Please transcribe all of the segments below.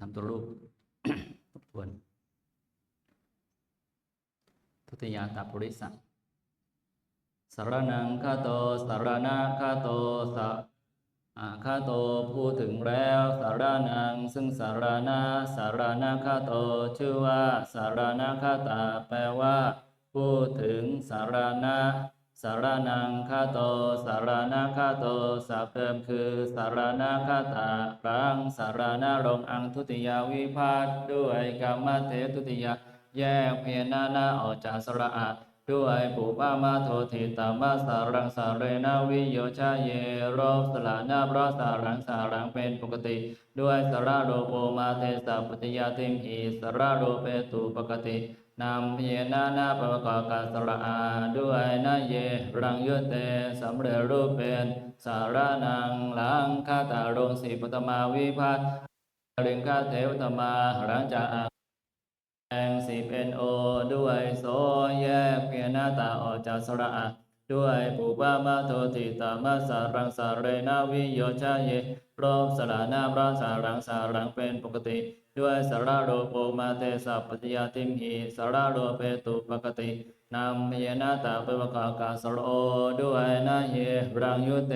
ทำตัวรูปทบทวน ทุติยาตาปุริสังสารนังคาโตสารณะคาโตสะอาคาโตพูดถึงแล้วสารนัง ซึ่งสารณะสารณะคาโต ชื่อว่าสารณะคาตา แปลว่า พูดถึงสารณะ สารนังคาโตสารณะคาโตสัพเดิมคือสารณะคาตาครั้งสารณะลงอังทุติยาวิพัตด้วยกรรมเททุติยาแยกเพียรนานาออกจากสระอะด้วยปุปามาโทติตามาสารังสาเรนาวิโยชาเยโรสละนาเพราะสารังสารังเป็นปกติ ด้วยสระโรโปมาเทสัปติยาติมหีสระโรเปตุปกติ นำเพียนานาประกอบการสระอาด้วยนาเยรังยุเตสำเร็จรูปเป็น สารนังหลังคาตารงสีปตมาวิพัตริงคาเทวตมาหลังจากอาแองสีเป็นโอ ด้วยโซแยกเพียนาตาออกจากสระอา ด้วยปุปามาโทติตามาสารังสาเรนาวิโยชาเยรอบสลานาพระสารังสารังเป็นปกติ ด้วยสาระโรโปมาเตสัพปิยาติมหีสาระโรเปตุปกตินำเยนาตาเปวกากาสโรด้วยนาเยรังยุตเต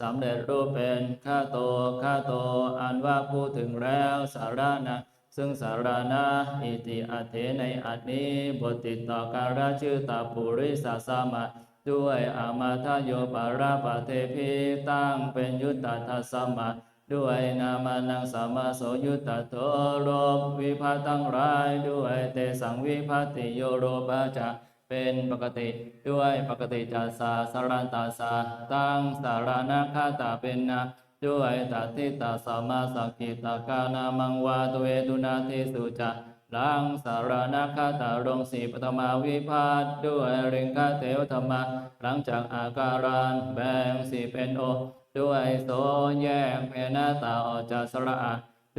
สำเร็จรูปเป็นข้าโตข้าโตอันว่าพูดถึงแล้วสารานะซึ่งสารานาอิติอัเถในอันนี้บทติดต่อการชื่อตาปุริสาสามา ด้วยอามาทโยปาราปเทพีตั้งเป็นยุตตาทัสมาด้วยนามานังสามาโสยุตตโตโรปวิภัตตังรายด้วยเตสังวิภัตติโยโรปาจะเป็นปกติด้วยปกติจัสสาสารันตาสาตั้งสารานาคาตาเป็นนาด้วยตัทิตาสมมาสักกิตากานามังวาตเวตุนาทิสุจะ ลังสารนาคาตารงสีปฐมาวิพาทด้วยเริงคาเทวธรรมะหลังจากอาการานแบ่งสีเป็นโอ ด้วยโสแยกเพนาตาออกจากสระ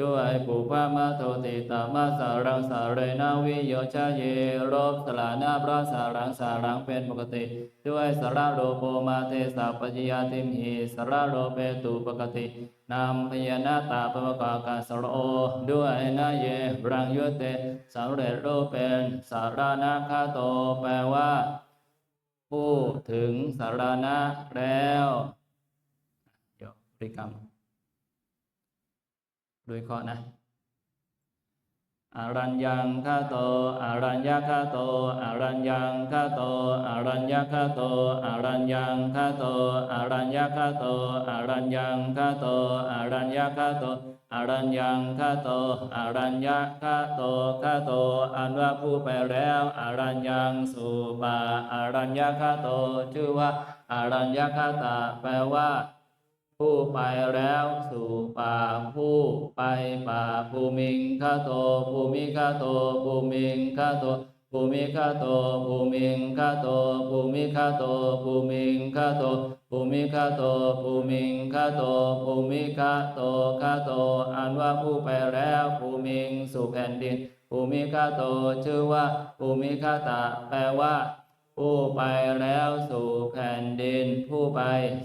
ด้วยปุพามาโทติตามาสารังสาเรนาวิโยชาเยรบสลานาพระสารังสารังเป็นปกติ ด้วยสระโลโปมาเทสาปจยาติมหีสระโลเปตุปกตินำพยานาตาปวกากาสโรด้วยนาเยรังยุตเตสำเร็จรูปเป็นสารานาคาโตแปลว่า ผู้ถึงสารานะแล้วเดี๋ยวริกรรม โดยเคาะห์นะอรัญญังคาโตอรัญญคาโตอรัญญังคาโตอรัญญคาโตอรัญญังคาโตอรัญญคาโตอรัญญังคาโตอรัญญคาโตอรัญญังคาโตอรัญญคาโตคาโตอันว่าผู้ไปแล้วอรัญญังสุปาอรัญญคาโตชื่อว่าอรัญญคาตาแปลว่า ผู้ไปแล้วสู่ป่าผู้ไปป่าภูมิงคาโตภูมิคาโตภูมิงคาโตภูมิคาโตภูมิงคาโตภูมิคาโตภูมิงคาโตภูมิคาโตภูมิงคาโตภูมิคาโตคาโตอันว่าผู้ไปแล้วภูมิงสู่แผ่นดินภูมิคาโตชื่อว่าภูมิคาตาแปลว่า ผู้ไปแล้วสู่แผ่นดิน ผู้ไป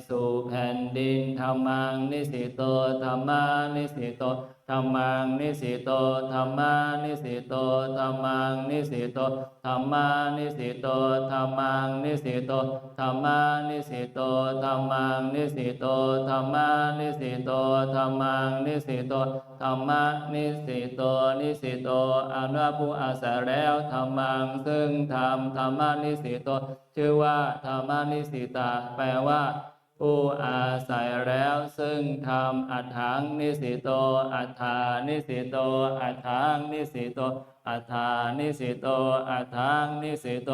สู่แผ่นดินธรรมังนิสิโตธรรมานิสิโต ธรรมังนิสิโตธรรมานิสิโตธรรมังนิสิโตธรรมานิสิโตธรรมังนิสิโตธรรมานิสิโตธรรมังนิสิโตธรรมานิสิโตธรรมังนิสิโตธรรมะนิสิโตนิสิโตอนุผู้อาศัยแล้วธรรมังซึ่งธรรมธรรมนิสิโตชื่อว่าธรรมนิสิตาแปลว่า ผู้อาศัยแล้วซึ่งธรรมอัฏฐังนิสิโต อัฏฐานิสิโต อัฏฐังนิสิโต อัฏฐานิสิโต อัฏฐังนิสิโต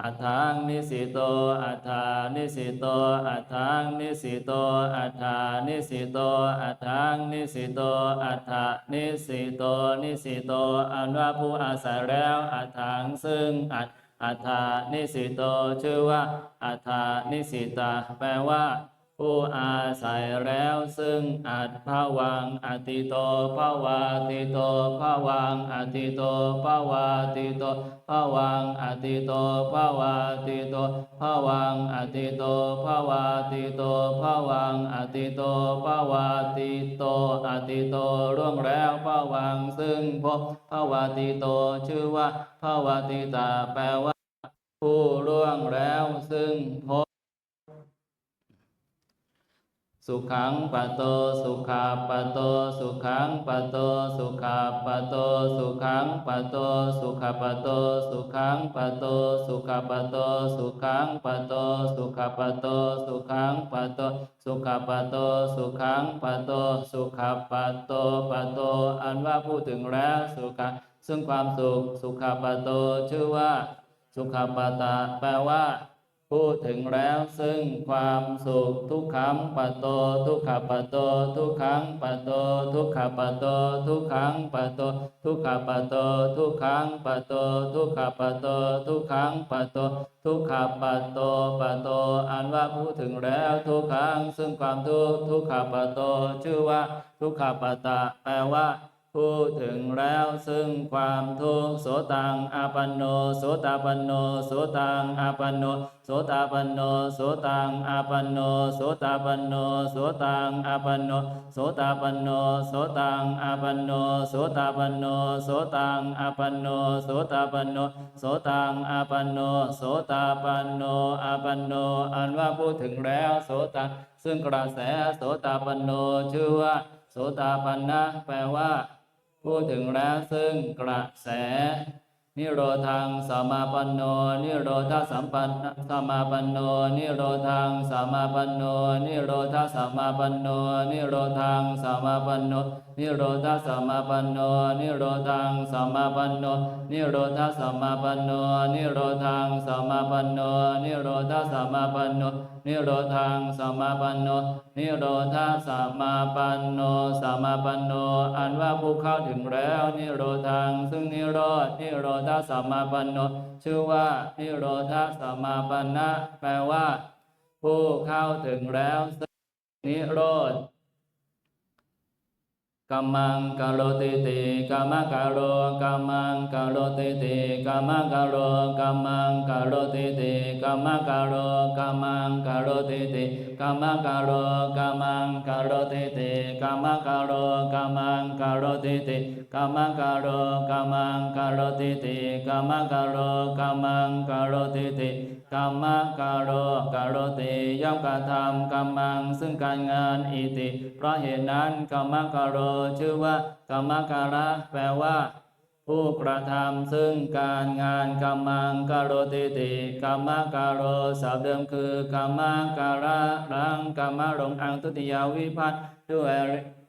อัฏฐังนิสิโต อัฏฐานิสิโต อัฏฐังนิสิโต อัฏฐานิสิโต อัฏฐังนิสิโต อัฏฐานิสิโต นิสิโต อันว่าผู้อาศัยแล้วอัฏฐังซึ่งอัฏ อัฏฐานิสิโตชื่อว่าอัฏฐานิสิตา แปลว่า ผู้อาศัยแล้วซึ่งอัตภวังอติโตภวาติโตภวังอติโตภวาติโตภวังอติโตภวาติโตภวังอติโตภวาติโตภวังอติโตภวาติโตอติโตร่วงแล้วภวังซึ่งพบภวาติโตชื่อว่าภวาติตาแปลว่า ผู้ร่วงแล้วซึ่งพบสุขังปะโตสุขาปะโตสุขังปะโตสุขาปะโตสุขังปะโตสุขาปะโตสุขังปะโตสุขาปะโตสุขังปะโตสุขาปะโตสุขังปะโตสุขาปะโตสุขังปะโตสุขาปะโตปะโตอันว่าพูดถึงแล้วสุขะซึ่งความสุขสุขาปะโตชื่อว่า สุขปตะแปลว่า พูดถึงแล้วซึ่งความสุขทุกขังปะโต ทุกขปะโต ทุกขังปะโต ทุกขปะโต ทุกขังปะโต ทุกขปะโต ทุกขังปะโต ทุกขปะโต ทุกขังปะโต ทุกขปะโตปะโต อันว่าพูดถึงแล้วทุกขังซึ่งความทุกข์ทุกขปะโต ชื่อว่า ทุกขปตะแปลว่า พูดถึงแล้วซึ่งความทุกข์โสตังอาปันโนโสตาปันโนโสตังอาปันโนโสตาปันโนโสตังอาปันโนโสตาปันโนโสตังอาปันโนโสตาปันโนโสตังอาปันโนโสตาปันโนโสตังอาปันโนโสตาปันโนโสตังอาปันโนโสตาปันโนอาปันโนอันว่าพูดถึงแล้วโสตังซึ่งกระแสโสตาปันโนชื่อว่าโสตาปันนะแปลว่า พูดถึงแล้วซึ่งกระแส นิโรธังสมาปันโน นิโรธาสัมปันสมาปันโน นิโรธังสมาปันโน นิโรธาสมาปันโน นิโรธังสมาปันโน นิโรธาสมาปันโน นิโรธังสมาปันโน นิโรธาสมาปันโน นิโรธังสมาปันโน นิโรธาสมาปันโนนิโรธังสมาปันโน นิโรธาสมาปันโนสมาปันโน อันว่าผู้เข้าถึงแล้ว นิโรธัง ซึ่งนิโรธนิโรธาสมาปันโน ชื่อว่านิโรธาสมาปันนะแปลว่า ผู้เข้าถึงแล้วนิโรธ กัมมังกะโรติติกัมมะกะโรกัมมังกะโรติติกัมมะกะโรกัมมังกะโรติติกัมมะกะโรกัมมังกะโรติติกัมมะกะโรกัมมังกะโรติติกัมมะกะโรกัมมังกะโรติติกัมมะกะโรกัมมังกะโรติติกัมมะกะโรกัมมังกะโรติติกัมมะกะโรกะโรติย่อมกระทำกัมมังซึ่งการงานอิติเพราะเหตุนั้นกัมมะกะโรชื่อว่ากรรมการะแปลว่า ผู้กระทำซึ่งการงานกรรมังกโรติติกรรมการโรสาวเดิมคือกรรมการะรังกรรมรงอังตุติยาวิพัตด้วย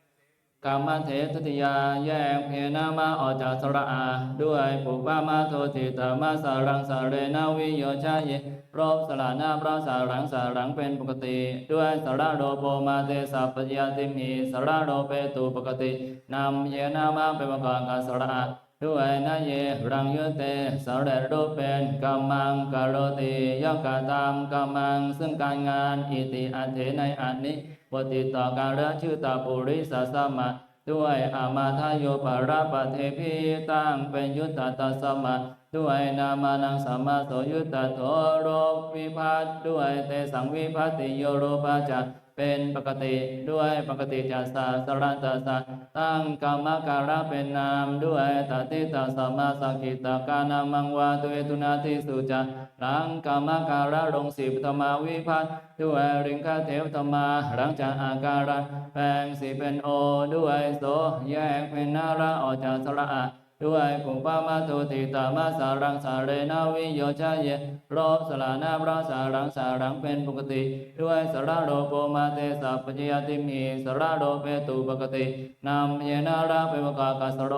กรรมเททุติยาแยกเพนามาออกจากสระอา ด้วยปุปามาโทติตามาสารังสาเรนาวิโยชาเยรบสลานาพระสารังสารังเป็นปกติ ด้วยสระโรโปมาเตสัพพยาติมีสระโรเปตุปกตินำเยนามาเป็นประกอบการสระอาด้วยนาเยรังยุเตสระรูปเป็นกรรมังกโรติย่อมกระทำกรรมังซึ่งการงานอิติอัเทในอันนี้ ปฏิต่อการละชื่อตาปุริสสมะด้วยอามาทายโยปาราปเทพีตั้งเป็นยุตตตัสสมะด้วยนามานังสมาโสยุตตโทโรวิพัตด้วยเตสังวิพัติโยโรปาจา เป็นปกติด้วยปกติจัสสะสรันตสะตั้งกรรมการะเป็นนามด้วยตติตาสัมมาสังกิตากานามังวาตุเอตุนาทิสุจารังกรรมการะลงสิบธรรมาวิพัตด้วยริงคาเทวธรรมาหลังจากอาการะแปลงสีเป็นโอด้วยโสแยกเป็นนาระออกจากสระอะ ด้วยปุปามาโทติตามาสารังสาเรนาวิโยชาเยโรสลานาพระสารังสารังเป็นปกติ ด้วยสระโรโปมาเตสัพพจยติมีสระโรเปตุปกตินำเยนาราเปวกากัสโร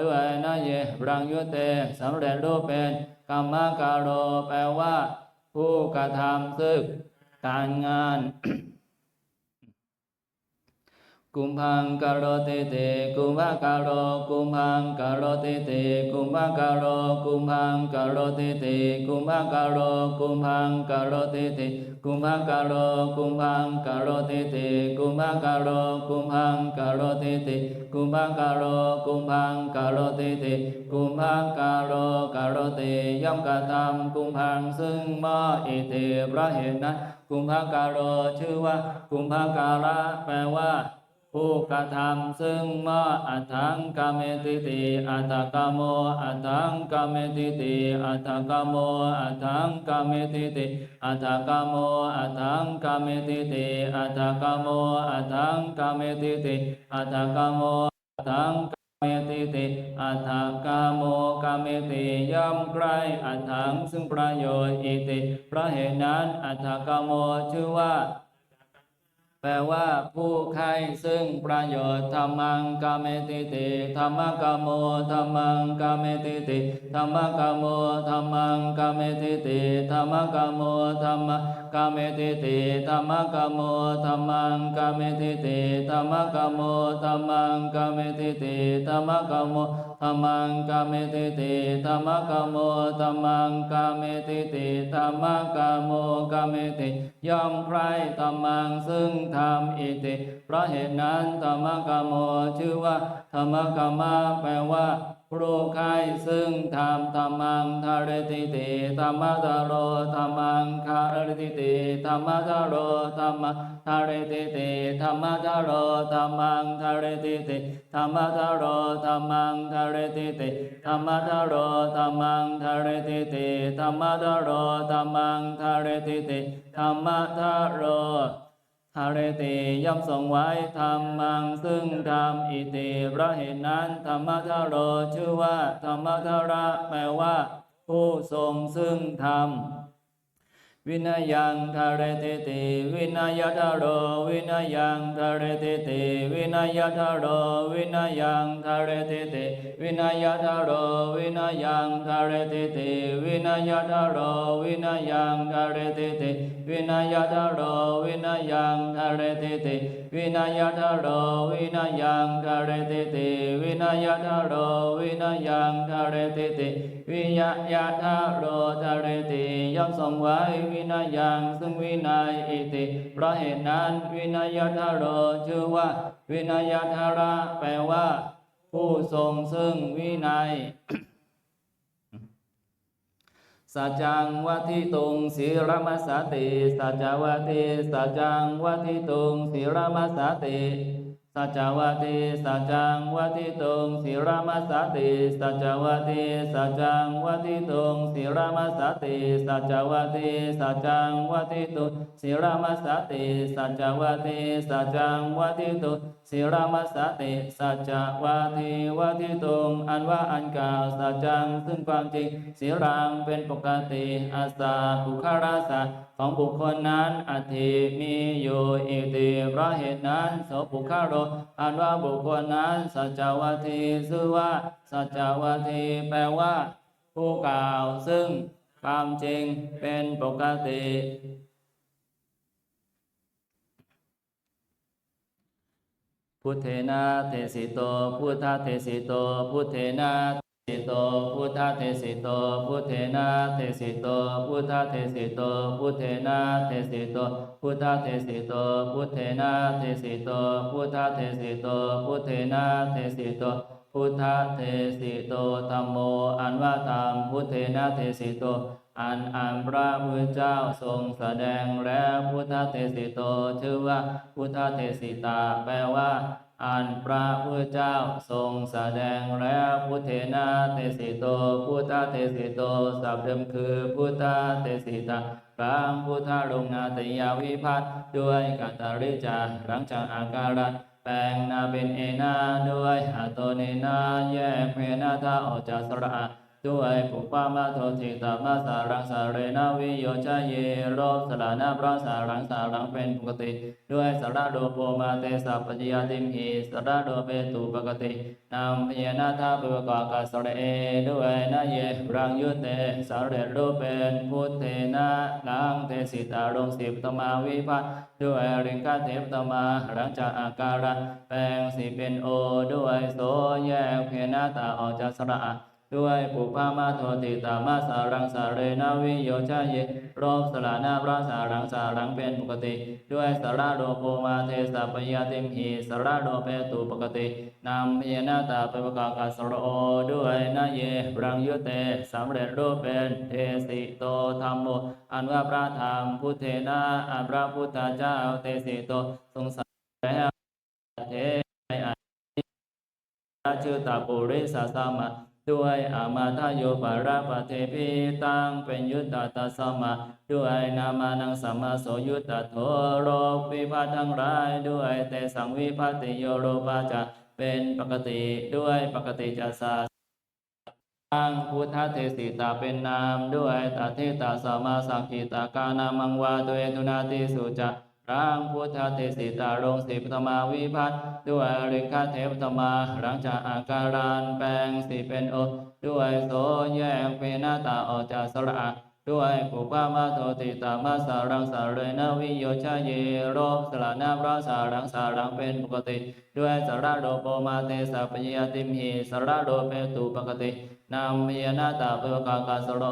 ด้วยนาเยรังยุเตสำเร็จรูปเป็นกรรมการโรแปลว่า ผู้กระทำซึ่งการงาน กุมพังกะโรติติกุมภะกะโรกุมพังกะโรติติกุมภะกะโรกุมพังกะโรติติกุมภะกะโรกุมพังกะโรติติกุมภะกะโรกุมพังกะโรติติกุมภะกะโรกุมพังกะโรติติกุมภะกะโรกุมพังกะโรติติกุมภะกะโรกะโรติย่อมกระทำกุมพังซึ่งมออิติพระเหตุนั้นกุมภะกะโรชื่อว่ากุมภะการะแปลว่า ผู้กระทำซึ่งมออัตถังกามติติอัตถกโมอัตถังกามติติอัตถกโมอัตถังกามติติอัตถกโมอัตถังกามติติอัตถกโมอัตถังกามติติอัตถกโมอัตถังกามเมติติอัตถกามโมกามเมติย่อมใกล้อัตถังซึ่งประโยชน์อิติพระเหตุนั้นอัตถกามโมชื่อว่า แปลว่าผู้ใครซึ่งประโยชน์ธรรมังกาเมติติธรรมกามโมธรรมังกาเมติติธรรมกามโมธรรมังกาเมติติธรรมกามโมธรรม กาเมติติธรรมกามโมธรรมังกาเมติติธรรมกามโมธรรมังกาเมติติธรรมกามโมธรรมังกาเมติติธรรมกามโมธรรมังกาเมติติธรรมกามโมกาเมติย่อมใครธรรมังซึ่งธรรมอิติเพราะเหตุนั้นธรรมกามโมชื่อว่าธรรมกามะแปลว่า รูใครซึ่งธรรมธรรมังทาเรติติธรรมะทาโรธรรมังคาเรติติธรรมะทาโรธรรมะทาเรติติธรรมะทาโรธรรมังทาเรติติธรรมะทาโรธรรมังทาเรติติธรรมะทาโรธรรมังทาเรติติธรรมะทาโรธรรมังทาเรติติธรรมะทาโร ทาเรติย่อมทรงไว้ธรรมังซึ่งธรรมอิติพระเหตุนั้นธรรมทาโรชื่อว่าธรรมทาระแปลว่า ผู้ทรงซึ่งธรรม วินายังทาเรติติวินายทาโรวินายังทาเรติติวินายทาโรวินายังทาเรติติวินายทาโรวินายังทาเรติติวินายทาโรวินายังทาเรติติวินายทาโรวินายังทาเรติติ วินายทาโรวินายังทาเรติติวินายทาโรวินายังทาเรติติวิยยะทาโรทาเรติย่อมทรงไว้วินายังซึ่งวินัยอิติเพราะเหตุนั้นวินัยทาโรชื่อว่า วินัยทาระแปลว่า ผู้ทรงซึ่งวินัย สัจจังวัติตุงศีรมัสสติสัจจวัติสัจจังวัติตุงศีรมัสสติสัจจวัติสัจจังวัติตุงศีรมัสสติสัจจวัติสัจจังวัติตุงศีรมัสสติสัจจวัติสัจจังวัติตุงศีรมัสสติสัจจวัติสัจจังวัติตุงศีรมัสติสัจจวัติวัติตุงอันว่าอันกล่าวสัจจังซึ่งความจริงศีรังเป็นปกติอาสาบุคาราสาของบุคคลนั้นอัติมีอยู่อิติเพราะเหตุนั้นโสบุคาโรอันว่าบุคคลนั้นสัจจวัติชื่อว่าสัจจวัติแปลว่า ผู้กล่าวซึ่งความจริงเป็นปกติ พุทเทนะเทสิโตพุทธเทสิโตพุทเทนะเทสิโตพุทธเทสิโตพุทเทนะเทสิโตพุทธเทสิโตพุทเทนะเทสิโตพุทธเทสิโตพุทเทนะเทสิโตพุทธเทสิโตพุทเทนะเทสิโตพุทธเทสิโตธัมโมอันว่าธรรมพุทเทนะเทสิโต อันอันพระพุทธเจ้าทรงแสดงแล้วพุทธเทสิโตชื่อว่าพุทธเทสิตาแปลว่า อันพระพุทธเจ้าทรงแสดงแล้วพุทเทนะเทสิโตพุทธเทสิโตสับเดิมคือพุทธเทสิตาพระพุทธลงนาตยาวิพัตน์ด้วยกัตาริจาหลังจากอาการะแปลงนาเป็นเอนาด้วยหาโตเนนาแยกเพนาทาออกจากสระ ด้วยปุปปามาโทติตามาสารังสาเรนาวิโยชาเยโรสลานาพระสารังสารังเป็นปกติ ด้วยสระโดโปมาเตสัพปญญาติมหิสระโดเปตุปกตินามพยานาทาปุกากาสระเอด้วยนาเยรังยุเตสาเรโรเป็นพุทเทนะลังเตสิตาลงสิบตมาวิพัฒน์ด้วยริงคาเทปตมารังจากอาการะแปลงสิเป็นโอด้วยโสแยกเพนาตาออกจากสระ ด้วยปุพามาโทติตามาสารังสาเรนาวิโยชาเยโรมสลานาพระสารังสารังเป็นปกติ ด้วยสาระโดโปมาเทสัปยาติมหีสระโดเปตุปกตินามพยนาตาเปปกากาสโอด้วยนาเยรังยุเตสำเร็จรูปเป็นเทสิโตธรรมโมอันว่าพระธรรมพุทเทนะอันพระพุทธเจ้าเตสิโตทรงสารแล้วเทในอันชื่อตาปุริสาสามา ด้วยอามาทโยปาราปเทพิตังเป็นยุตตาตสมะด้วยนามานังสัมมาโสยุตตโทโรควิภัตทั้งหลายด้วยแต่สังวิภัติโยโรปาจะเป็นปกติด้วยปกติจัสาตังพุทธเทสิตาเป็นนามด้วยตาเทตาสมาสังกิตากานามังวาตัวเอตุนาติสุจะ รังพุทธเทศิตารงสิปตมาวิพัตด้วยริงคาเทปตมารังจากอาการานแปลงสิเป็นโอด้วยโสแยกเปนาตาออกจากสระ ด้วยปุปามาโทติตามาสารังสาเรนวิโยชาเยโรสลานาพระสารังสารังเป็นปกติ ด้วยสระโดโปมาเตสัพยาติมหิสระโดเปตุปกตินามยนาตาเปกากาสโร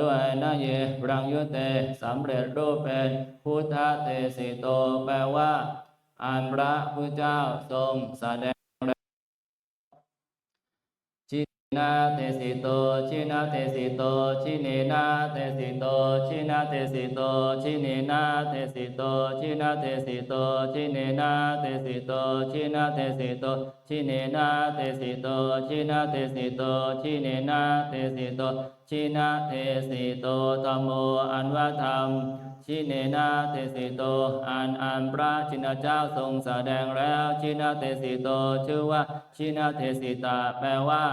ด้วยนาเยรังยุเตสำเร็จรูปเป็นพุทธเทสิโตแปลว่าอันพระพุทธเจ้าทรงแสดง นาเตสิโตชินาเตสิโตชิเนนาเตสิโตชินาเตสิโตชิเนนาเตสิโตชินาเตสิโตชิเนนาเตสิโตชินาเตสิโตชิเนนาเตสิโตชินาเตสิโตชิเนนาเตสิโตชินาเตสิโตธรรมโมอันว่าธรรมชิเนนาเตสิโตอันอันพระชินเจ้าทรงแสดงแล้วชินาเตสิโตชื่อว่าชินาเทสิตาแปลว่า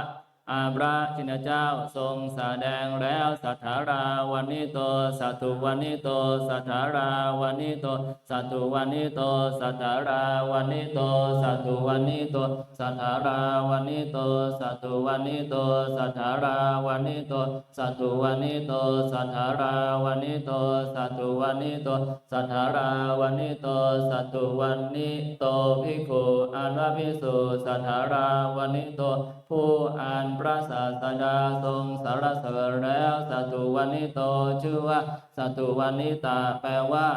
อาพระชินเจ้าทรงสแสดงแล้วสัทธาราวันนิโตสัตุวันนิโตสัทธาราวันนิโตสัตุวันนิโตสัทธาราวันนิโตสัตุวันนิโตสัทธาราวันนิโตสัตุวันนิโตสัทธาราวันนิโตสัตุวันนิโตสัทธาราวันนิโตสัตุวันนิโตสัทธาราวันนิโตสัตุวันนิโตภิกขุอันว่าภิกษุสัทธาราวันนิโตผู้อ่านพระศาสดาทรงสารเสริญแล้วสัตุวันนิโตชื่อว่าสัตุวันนิตาแปลว่า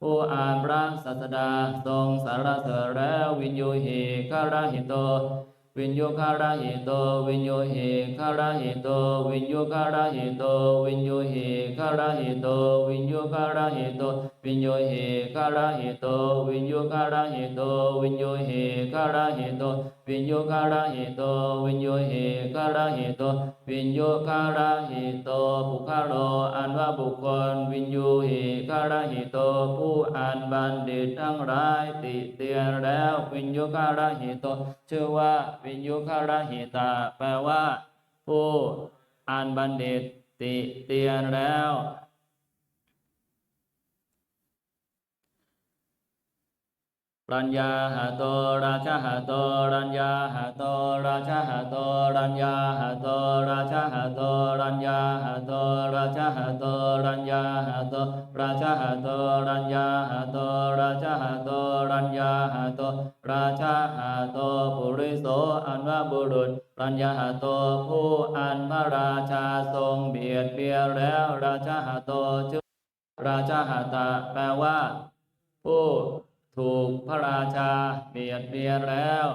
ผู้อ่านพระศาสดาทรงสารเสริญแล้ววินยูหิคาราหิโตวินโยคาราหิโตวินโยหิคาราหิโตวินโยคาราหิโตวินโยหิคาราหิโตวินโยคาราหิโตวินโยหิคาราหิโตวินโยคาราหิโตวินโยหิคาราหิโตวินโยคาราหิโตวินโยหิ คาราหิโตวิญญูคาราหิโตบุคคโลอันว่าบุคคล วิญญูหิคาราหิโตผู้อ่านบัณฑิตทั้งหลายติเตียนแล้ว วิญญูคาราหิโตชื่อว่าวิญญูคาราหิตา แปลว่า ผู้อ่านบัณฑิตติเตียนแล้ว รัญญาหาโตราชหาโตรัญญาหาโตราชหาโตรัญญาหาโตราชหาโตรัญญาหาโตราชหาโตรัญญาหาโตราชหาโตรัญญาหาโตราชหาโตรัญญาหาโตราชหาโตปุริโสอันว่าบุรุษรัญญาหาโตผู้อันพระราชาทรงเบียดเบียนแล้วราชหาโตชื่อราชหาตาแปลว่า ผู้ ถูกพระราชาเบียดเบียนแล้ว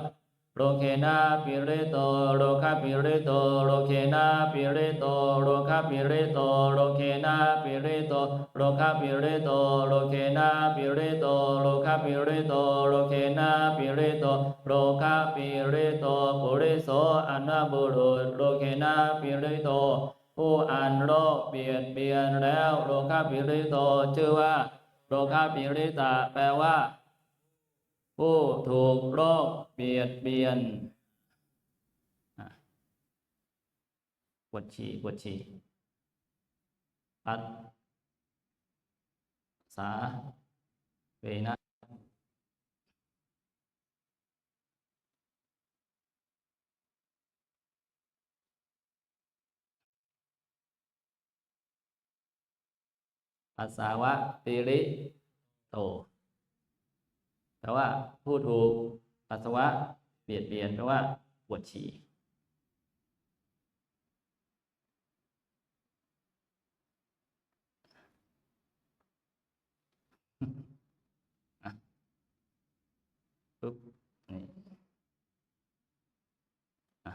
โรเคนาปิริโตโรคาปิริโตโรเคนาปิริโตโรคาปิริโตโรเคนาปิริโตโรคาปิริโตโรเคนาปิริโตโรคาปิริโตโรเคนาปิริโตโรคาปิริโตปุริโสอนาบุรุษโรเคนาปิริโตผู้อ่านโรคเบียดเบียนแล้วโรคาปิริโตชื่อว่าโรคาปิริตาแปลว่า ผู้ถูกโรคเบียดเบียนปวดฉี่ปวดฉี่ปัสสาเวนะปัสสาวะปิริโต แปลว่าผู้ถูกปัสสาวะเบียดเบียนแปลว่าปวดฉี่ อะปุ๊บนี่อะ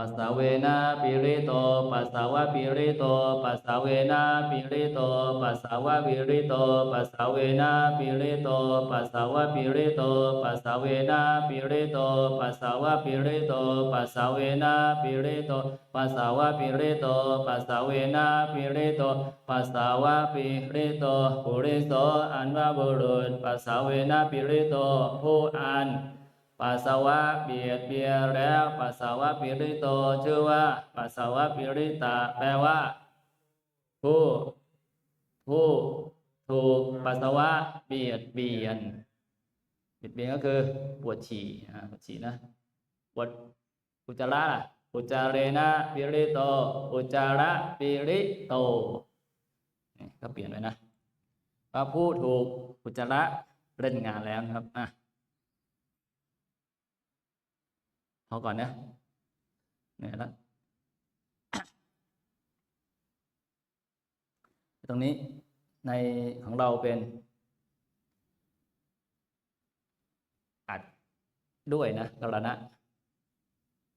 ปัสสาวเวนะปิริโต ปัสสาวะปิริโต ปัสสาวเวนะปิริโต ปัสสาวะปิริโต ปัสสาวเวนะปิริโต ปัสสาวะปิริโต ปัสสาวเวนะปิริโต ปัสสาวะปิริโต ปัสสาวเวนะปิริโต ปัสสาวะปิริโต ปัสสาวเวนะปิริโต ปัสสาวะปิริโต ปุริโสอันว่าบุรุษ ปัสสาวเวนะปิริโต ผู้อัน ปัสสาวะเบียดเบียนแล้วปัสสาวะปิริโตชื่อว่าปัสสาวะปิริตะแปลว่า ผู้ ผู้ถูกปัสสาวะเบียดเบียนเบียดเบียนก็คือปวดฉี่อ่ปวดฉี่นะปวดอุจจาระอุจจาเรนะปิริโต อุจจาระปิริโตนี่ก็เปลี่ยนไว้นะว่าผู้ถูกอุจจาระเล่นงานแล้วครับอะ พอก่อนนะเหนื่ยแล้วตรงนี้ในของเราเป็นอัดด้วยนะกรณะ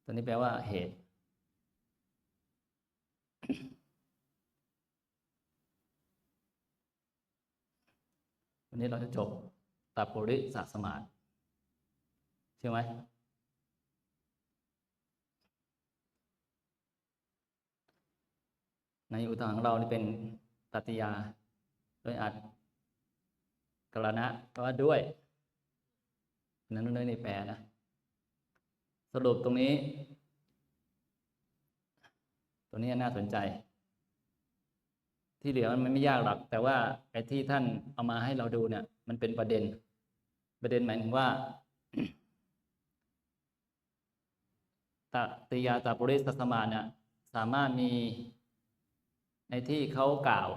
ตัวนี้แปลว่าเหตุ วันนี้เราจะจบตัปุริสสมาธิใช่ไหม ในอุทธรณ์ของเรานี่เป็นตัตยา โดยอัดกรณะก็ว่าด้วย นั้นเนื้อในแปลนะ สรุปตรงนี้ตัวนี้น่าสนใจ ที่เหลือมันไม่ยากหรอก แต่ว่าไอ้ที่ท่านเอามาให้เราดูเนี่ย มันเป็นประเด็น ประเด็นหมายถึงว่าตติยาตาปุริสสมาเนี่ยสามารถมี ในที่เขากล่าว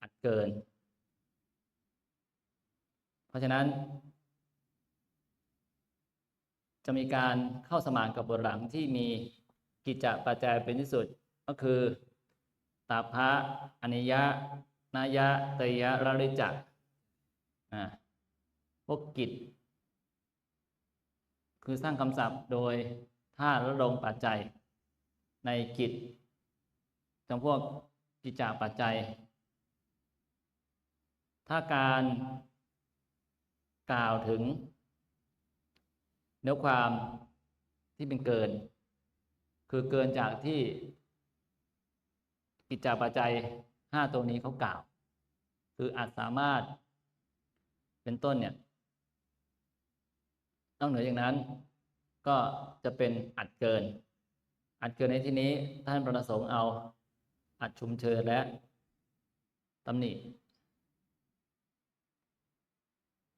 อัดเกิน เพราะฉะนั้น จะมีการเข้าสมานกับบทหลังที่มีกิจจปัจจัยเป็นที่สุดก็คือตาภะอนิยะนายะเตยะระริจักพวกกิจ คือสร้างคำศัพท์โดยท่าระดงปัจจัยในกิจจำพวก กิจจาปัจจัย ถ้าการกล่าวถึง เนื้อความที่เป็นเกิน คือเกินจากที่กิจจาปัจจัยห้าตัวนี้เขากล่าว คืออาจสามารถเป็นต้นเนี่ยนอกเหนืออย่างนั้น ก็จะเป็นอัดเกิน อัดเกินในที่นี้ท่านประสงค์เอา อัดชุมเชิญและตำหนิ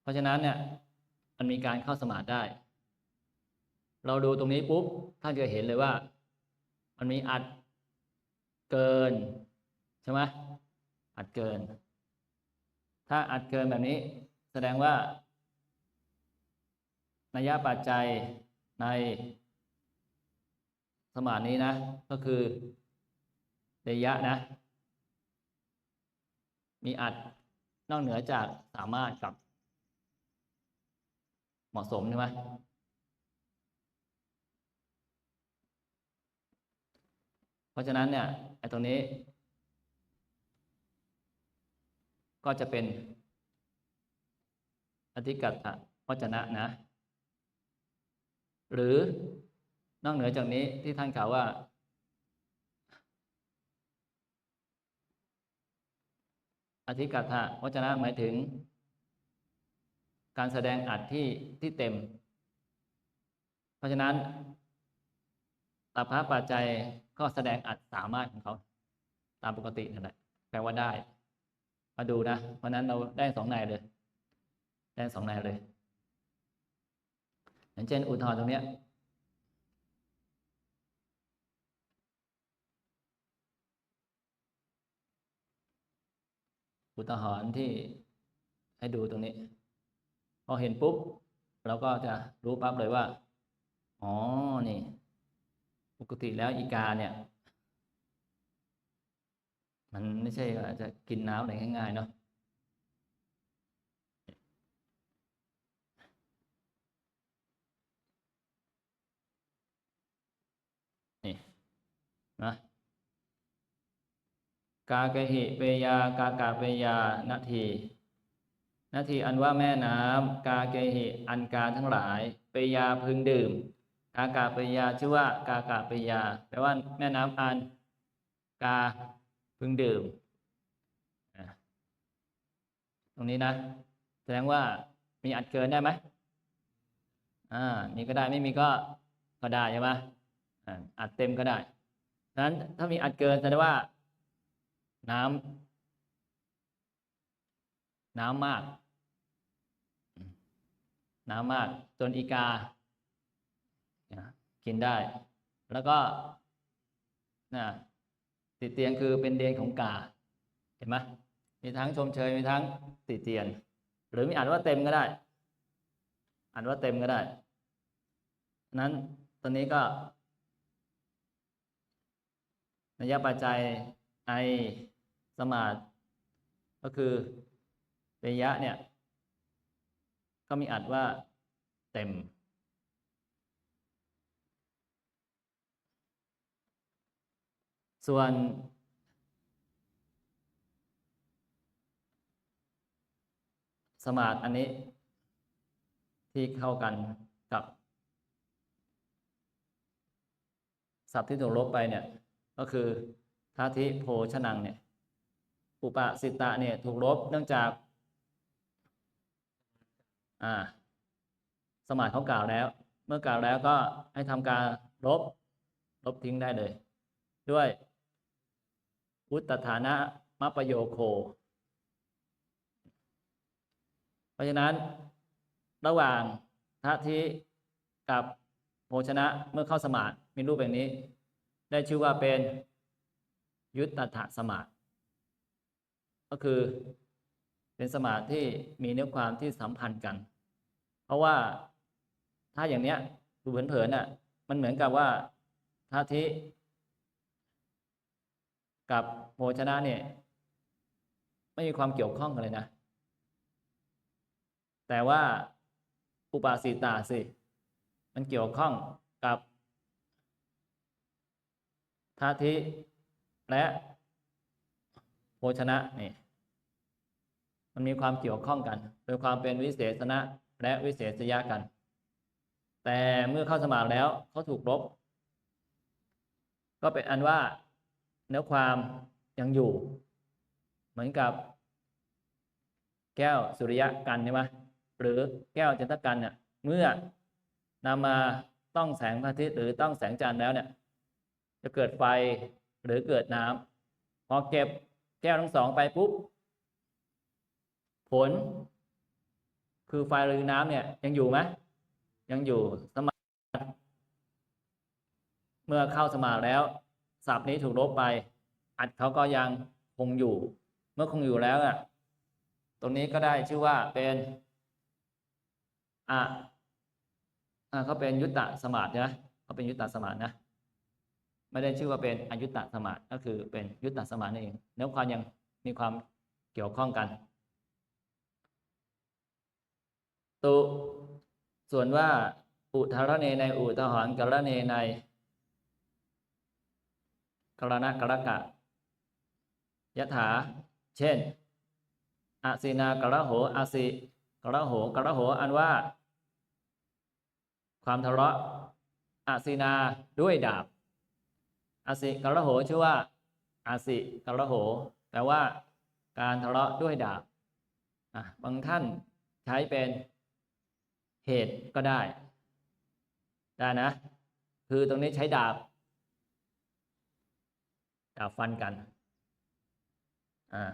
เพราะฉะนั้นเนี่ยมันมีการเข้าสมาธิได้ เราดูตรงนี้ปุ๊บท่านจะเห็นเลยว่า มันมีอัดเกินใช่ไหมอัดเกิน ถ้าอัดเกินแบบนี้ แสดงว่านัยยะปัจจัยในสมาธินี้นะ ก็คือ เดยะนะ มีอัดนอกเหนือจากสามารถกับ เหมาะสมใช่ไหมเพราะฉะนั้นเนี่ยไอ้ตรงนี้ ก็จะเป็น อธิกัตถวจนะนะ หรือนอกเหนือจากนี้ที่ท่านกล่าวว่า อธิกัตถวจนะหมายถึง การแสดงอัดที่ที่เต็ม เพราะฉะนั้นตพระปัจจัยก็แสดงอัดสามารถของเขา ตามปกตินั่นแหละแปลว่าได้ มาดูนะ เพราะนั้นเราได้สองในเลย ได้สองในเลยอย่างเช่นอุทธรตรงเนี้ย อุทหรณ์ที่ให้ดูตรงนี้ พอเห็นปุ๊บ เราก็จะรู้ปั๊บเลยว่า อ๋อ นี่ ปกติแล้วอีกาเนี่ย มันไม่ใช่ว่าจะกินน้ำอะไรง่ายๆเนาะนี่นะ กาเกหิเปยากากาเปยานาทีนาทีอันว่าแม่น้ำกาเกหิอันกาทั้งหลาย เปยาพึงดื่ม กากาเปยาชื่อว่ากากาเปยาแปลว่าแม่น้ำอันกาพึงดื่มตรงนี้นะ แสดงว่ามีอัดเกินได้ไหมอ่ามีก็ได้ไม่มีก็ก็ได้ใช่ไหมอ่าอัดเต็มก็ได้ฉะนั้นถ้ามีอัดเกินแสดงว่า น้ำน้ำมาก น้ำมากจนอีกา กินได้ แล้วก็นะติดเตียนคือเป็นเดนของกา เห็นไหมมีทั้งชมเชยมีทั้งติดเตียน หรือมีอ่านว่าเต็มก็ได้ อ่านว่าเต็มก็ได้ นั้นตอนนี้ก็นัยปัจจัยไอ สมาธิก็คือเปยะเนี่ย ก็มีอัดว่าเต็ม ส่วนสมาธิอันนี้ ที่เข้ากันกับศัพท์ที่ถูกลบไปเนี่ย ก็คือทาธิโพชนังเนี่ย อุปสิตะเนี่ยถูกลบเนื่องจากสมาธิเขากล่าวแล้ว เมื่อกล่าวแล้วก็ให้ทำการลบลบทิ้งได้เลย ด้วยอุตตฐานะมัปปโยโค เพราะฉะนั้นระหว่างทัทิกับโภชนะเมื่อเข้าสมาธิมีรูปแบบนี้ ได้ชื่อว่าเป็นยุตตถสมาธิ ก็คือเป็นสมาธิที่มีเนื้อความที่สัมพันธ์กัน เพราะว่าถ้าอย่างเนี้ยดูเผินๆน่ะ มันเหมือนกับว่าทัทิกับโภชนะเนี่ย ไม่มีความเกี่ยวข้องกันเลยนะ แต่ว่าอุปาสิตาสิ มันเกี่ยวข้องกับทัทิและ โภชนะนี่มันมีความเกี่ยวข้องกัน โดยความเป็นวิเศษณะและวิเศษยะกัน แต่เมื่อเข้าสมาธิแล้วเขาถูกลบ ก็เป็นอันว่าเนื้อความยังอยู่ เหมือนกับ แก้วสุริยะกันใช่ไหมหรือแก้วจันทกันเนี่ยเมื่อนำมาต้องแสงพระอาทิตย์หรือต้องแสงจันทร์แล้วเนี่ย จะเกิดไฟหรือเกิดน้ำพอเก็บ แก้วทั้งสองไปปุ๊บ ผล คือไฟหรือน้ำเนี่ย ยังอยู่ไหมยังอยู่สมาเมื่อเข้าสมาแล้วศัพท์นี้ถูกลบไป อัดเขาก็ยังคงอยู่ เมื่อคงอยู่แล้วอะ ตรงนี้ก็ได้ชื่อว่าเป็นอะอะเขาเป็นยุตตะสมาธินะเขาเป็นยุตตะสมาธินะ ไม่ได้ชื่อว่าเป็นอยุตตะสมาก็คือเป็นยุตตะสมานั่นเองเนื้อความยังมีความเกี่ยวข้องกันตุส่วนว่าอุทารเนในอุทหรณ์กรเนในกรณะกรกะยถา เช่นอาสีนากระโหอาสิกระโหกระโหอันว่า ความทะเลาะอาสีนาด้วยดาบ อาสิกระโหชื่อว่าอาสิกระโหแปลว่า การทะเลาะด้วยดาบบางท่านใช้เป็นเหตุก็ได้ ได้นะ คือตรงนี้ใช้ดาบ ดาบฟันกัน อ่า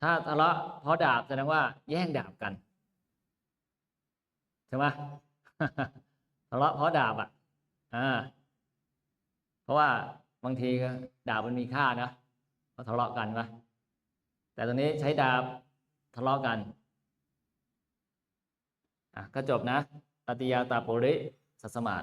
ถ้าทะเลาะเพราะดาบแสดงว่า แย่งดาบกัน ใช่ไหมทะเลาะเพราะดาบอะ อ่า เพราะว่า บางทีก็ดาบมันมีค่านะก็ทะเลาะกันปะแต่ตอนนี้ใช้ดาบทะเลาะกันอะก็จบนะตติยาตาปุริสัสสมาต